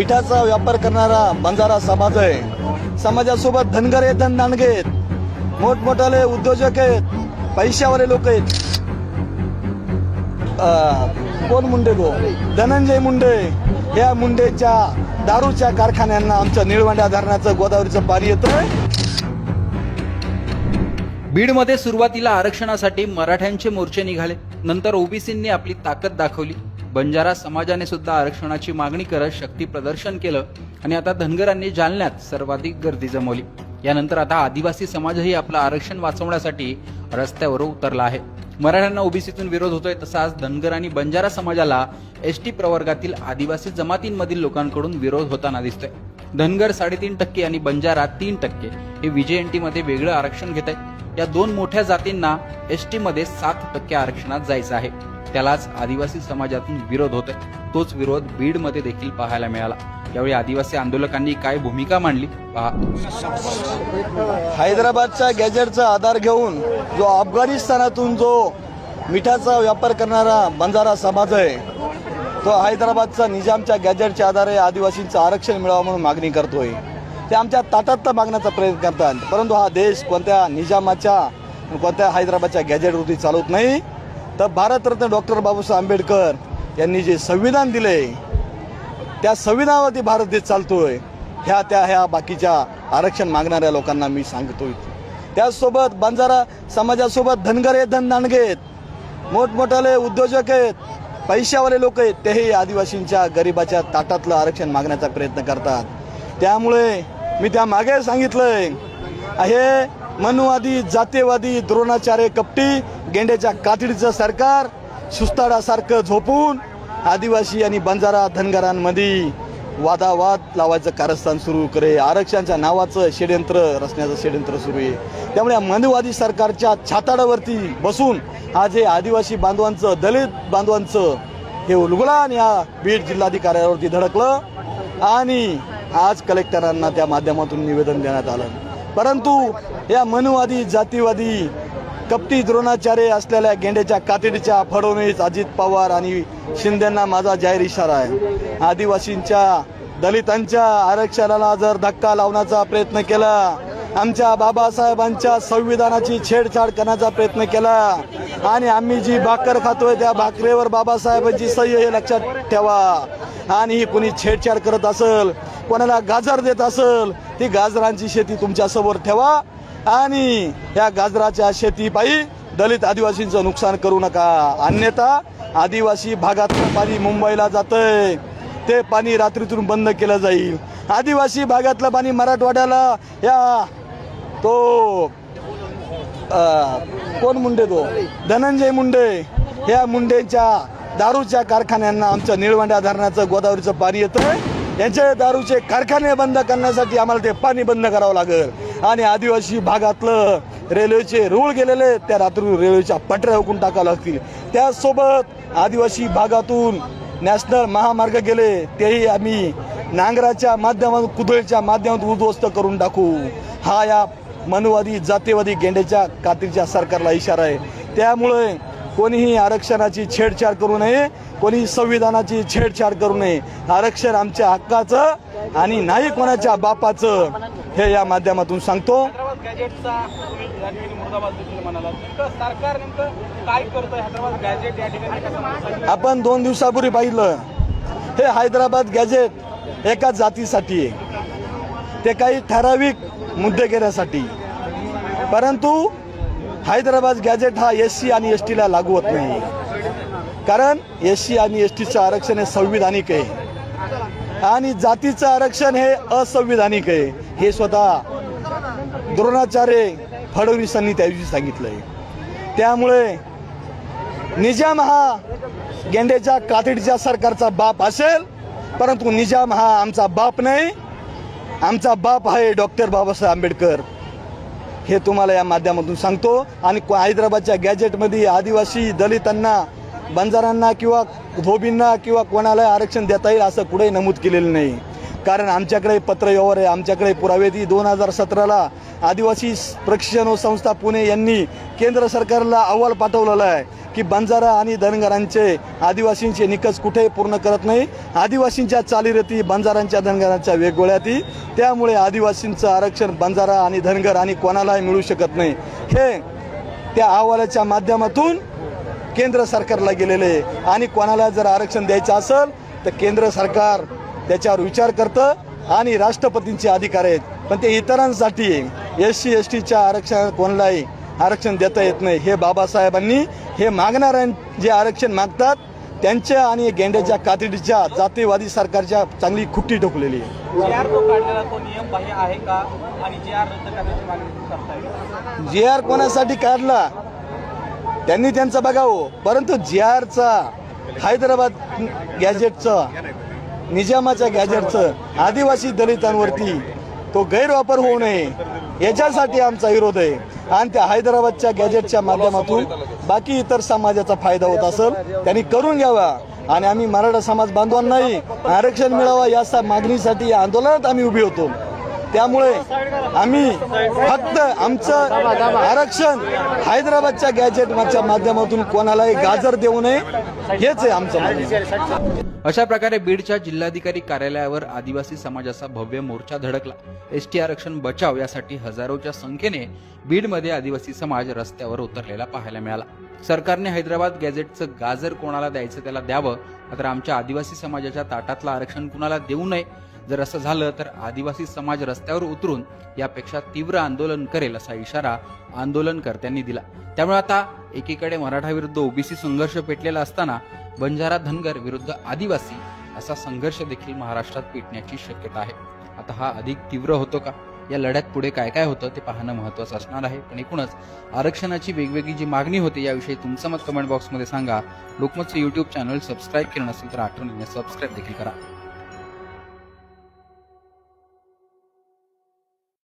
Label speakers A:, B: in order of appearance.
A: मिठाचा व्यापार करणारा बंजारा समाज आहे. समाजासोबत धनगर आहेत धन दांडगे आहेत. मोठमोठाले उद्योजक आहेत. पैशावाले लोक आहेत. कोण मुंडे गो? धनंजय मुंडे. या मुंडेच्या दारूच्या कारखान्यांना आमच्या निळवंड्या धरणाचं गोदावरीचं पाणी येतं
B: बीडमध्ये सुरुवातीला आरक्षणासाठी मराठ्यांचे मोर्चे निघाले. नंतर ओबीसींनी आपली ताकद दाखवली. बंजारा समाजाने सुद्धा आरक्षणाची मागणी करत शक्ती प्रदर्शन केलं आणि आता धनगरांनी जालन्यात सर्वाधिक गर्दी जमवली. यानंतर आता आदिवासी समाजही आपलं आरक्षण वाचवण्यासाठी रस्त्यावर उतरला आहे. मराठ्यांना ओबीसीतून विरोध होतोय तसा आज धनगर आणि बंजारा समाजाला एस टी प्रवर्गातील आदिवासी जमातींमधील लोकांकडून विरोध होताना दिसतोय. धनगर साडेतीन टक्के आणि बंजारा तीन टक्के हे विजयमध्ये वेगळं आरक्षण घेत आहेत या दोन मोठ्या जातींना एस टी मध्ये सात टक्के आरक्षणात जायचं आहे. त्यालाच आदिवासी समाजातून विरोध होतोय. तोच विरोध बीडमध्ये देखील पाहायला मिळाला. यावेळी आदिवासी आंदोलकांनी काय भूमिका मांडली पहा.
A: हैदराबादच्या गॅजेटचा आधार घेऊन जो अफगाणिस्तानातून जो मिठाचा व्यापार करणारा बंजारा समाज आहे तो हैदराबादचा निजामच्या गॅजेटच्या आधारे आदिवासींचं आरक्षण मिळावं म्हणून मागणी करतोय. ते आमच्या ताटात मागण्याचा प्रयत्न करतात. परंतु हा देश कोणत्या निजामाच्या कोणत्या हैदराबादच्या गॅजेटवरती चालवत नाही तर भारतरत्न डॉक्टर बाबासाहेब आंबेडकर यांनी जे संविधान दिले त्या संविधानावरती भारत देश चालतोय ह्या त्या ह्या बाकीच्या आरक्षण मागणाऱ्या लोकांना मी सांगतोय. त्याचसोबत बंजारा समाजासोबत धनगर आहेत धन दांडगे आहेत मोठमोठाले उद्योजक आहेत पैशावाले लोक आहेत तेही आदिवासींच्या गरिबाच्या ताटातलं आरक्षण मागण्याचा प्रयत्न करतात. त्यामुळे मी त्या मागे सांगितलंय हे मनुवादी जातीयवादी द्रोणाचार्य कपटी गेंड्याच्या कातडीचं सरकार सुस्ताडासारखं झोपून आदिवासी आणि बंजारा धनगरांमध्ये वादावाद लावायचं कारस्थान सुरू करे. आरक्षणाच्या नावाचं षडयंत्र रचण्याचं षडयंत्र सुरू आहे. त्यामुळे या मनुवादी सरकारच्या छाताडावरती बसून आज हे आदिवासी बांधवांचं दलित बांधवांचं हे उलगुलान या बीड जिल्हाधिकाऱ्यावरती धडकलं आणि आज कलेक्टरांना त्या माध्यमातून निवेदन देण्यात आलं. परंतु या मनुवादी जातीवादी कपटी द्रोणाचार्य असलेल्या गेंड्याच्या कातडीच्या फडणवीस अजित पवार आणि शिंदेंना माझा जाहीर इशारा आहे. आदिवासींच्या दलितांच्या आरक्षणाला जर धक्का लावण्याचा प्रयत्न केला आमच्या बाबासाहेबांच्या संविधानाची छेडछाड करण्याचा प्रयत्न केला आणि आम्ही जी भाकर खातोय त्या भाकरेवर बाबासाहेबांची सह्य हे लक्षात ठेवा. आणि ही कोणी छेडछाड करत असेल कोणाला गाजर देत असेल ती गाजरांची शेती तुमच्यासमोर ठेवा. आणि या गाजराच्या शेतीपायी दलित आदिवासींचं नुकसान करू नका. अन्यथा आदिवासी भागातलं पाणी मुंबईला जातंय. ते पाणी रात्रीतून बंद केलं जाईल. आदिवासी भागातलं पाणी मराठवाड्याला या तो अ, कोण मुंडे तो? धनंजय मुंडे. ह्या मुंडेच्या दारूच्या कारखान्यांना आमच्या निळवंड्या धरणाचं गोदावरीचं पाणी येतं यांचे दारूचे कारखाने बंद करण्यासाठी आम्हाला ते पाणी बंद करावं लागेल. आणि आदिवासी भागातलं रेल्वेचे रूळ गेलेले त्या रात्री रेल्वेच्या पटऱ्या हुकून टाकावं लागतील. त्याचसोबत आदिवासी भागातून नॅशनल महामार्ग गेले तेही आम्ही नांगराच्या माध्यमातून कुदळीच्या माध्यमातून उद्ध्वस्त करून टाकू. हा या मनुवादी जातीवादी गेंड्याच्या कात्रीच्या सरकारला इशारा आहे. त्यामुळे कोणीही आरक्षणाची छेडछाड करू नये कोणी संविधानाची छेडछाड करू नये. आरक्षण आमच्या हक्काचं आणि नाही कोणाच्या बापाचं हे या माध्यमातून सांगतो? आपण दोन दिवसापूर्वी पाहिलं. हे हैदराबाद गॅजेट एका जातीसाठी आहे. ते काही ठराविक मुद्दे घेण्यासाठी. परंतु हैदराबाद गॅजेट हा एस सी आणि एस टीला लागू होत नाही. कारण एस सी आणि एस टीचं आरक्षण हे संविधानिक आहे. आणि जातीचं आरक्षण हे असंविधानिक आहे. हे स्वतः द्रोणाचार्य फडणवीसांनी त्या दिवशी सांगितलंय. त्यामुळे निजाम हा गेंड्याच्या कातडीच्या सरकारचा बाप असेल परंतु निजाम हा आमचा बाप नाही. आमचा बाप आहे डॉक्टर बाबासाहेब आंबेडकर. हे तुम्हाला या माध्यमातून सांगतो. आणि हैदराबादच्या गॅजेटमध्ये आदिवासी दलितांना बंजारांना किंवा धोबींना किंवा कोणाला आरक्षण देता येईल असं कुठेही नमूद केलेलं नाही. कारण आमच्याकडे पत्रव्यवहार आहे आमच्याकडे पुरावे दोन हजार सतराला आदिवासी प्रशिक्षण संस्था पुणे यांनी केंद्र सरकारला अहवाल पाठवलेला आहे. की बंजारा आणि धनगरांचे आदिवासींचे निकष कुठेही पूर्ण करत नाही. आदिवासींच्या चालीरीती बंजारांच्या धनगरांच्या वेगवेगळ्या ती त्यामुळे आदिवासींचं आरक्षण बंजारा आणि धनगर आणि कोणालाही मिळू शकत नाही. हे त्या अहवालाच्या माध्यमातून केंद्र सरकारला गेलेले आहे. आणि कोणाला जर आरक्षण द्यायचं असेल तर केंद्र सरकार त्याच्यावर विचार करतं आणि राष्ट्रपतींचे अधिकार आहेत. पण ते इतरांसाठी एस सी एस टीच्या आरक्षण कोणालाही आरक्षण देता येत नाही. हे बाबासाहेबांनी हे मागणाऱ्यां जे आरक्षण मागतात त्यांच्या आणि गेंड्याच्या कातडीच्या जातीवादी सरकारच्या चांगली खुट्टी ठोकलेली आहे.
C: आर जी आर
A: कोणासाठी काढला त्यांनी त्यांचं बघावं. परंतु जी आरचा हैदराबाद गॅजेटचं निजामाच्या गॅजेटचं आदिवासी दलितांवरती तो गैरवापर होऊ नये. याच्यासाठी आमचा विरोध आहे. आणि त्या हैदराबादच्या गॅजेटच्या माध्यमातून बाकी इतर समाजाचा फायदा होत असेल त्यांनी करून घ्यावा. आणि आम्ही मराठा समाज बांधवांनाही आरक्षण मिळावा या मागणीसाठी या आंदोलनात आम्ही उभी होतो. त्यामुळे आम्ही फक्त आमचं आरक्षण हैदराबादच्या गॅजेटच्या माध्यमातून कोणालाही गाजर देऊ नये हेच आहे आमचं
B: अशा प्रकारे बीडच्या जिल्हाधिकारी कार्यालयावर आदिवासी समाजाचा भव्य मोर्चा धडकला. एस टी आरक्षण बचाव यासाठी हजारोच्या संख्येने बीडमध्ये आदिवासी समाज रस्त्यावर उतरलेला पाहायला मिळाला. सरकारने हैदराबाद गॅझेटचं गाजर कोणाला द्यायचं त्याला द्यावं मात्र आमच्या आदिवासी समाजाच्या ताटातलं आरक्षण कुणाला देऊ नये? जर असं झालं तर आदिवासी समाज रस्त्यावर उतरून यापेक्षा तीव्र आंदोलन करेल असा इशारा आंदोलनकर्त्यांनी दिला. त्यामुळे आता एकीकडे मराठा विरुद्ध ओबीसी संघर्ष पेटलेला असताना बंजारा धनगर विरुद्ध आदिवासी असा संघर्ष देखील महाराष्ट्रात पेटण्याची शक्यता आहे. आता हा अधिक तीव्र होतो का? या लढ्यात पुढे काय काय होतं ते पाहणं महत्वाचं असणार आहे. पण एकूणच आरक्षणाची वेगवेगळी जी मागणी होती याविषयी तुमचं मत कमेंट बॉक्समध्ये सांगा. लोकमतचं युट्यूब चॅनल सबस्क्राईब केलं नसेल तर आठवणीने सबस्क्राईब देखील करा.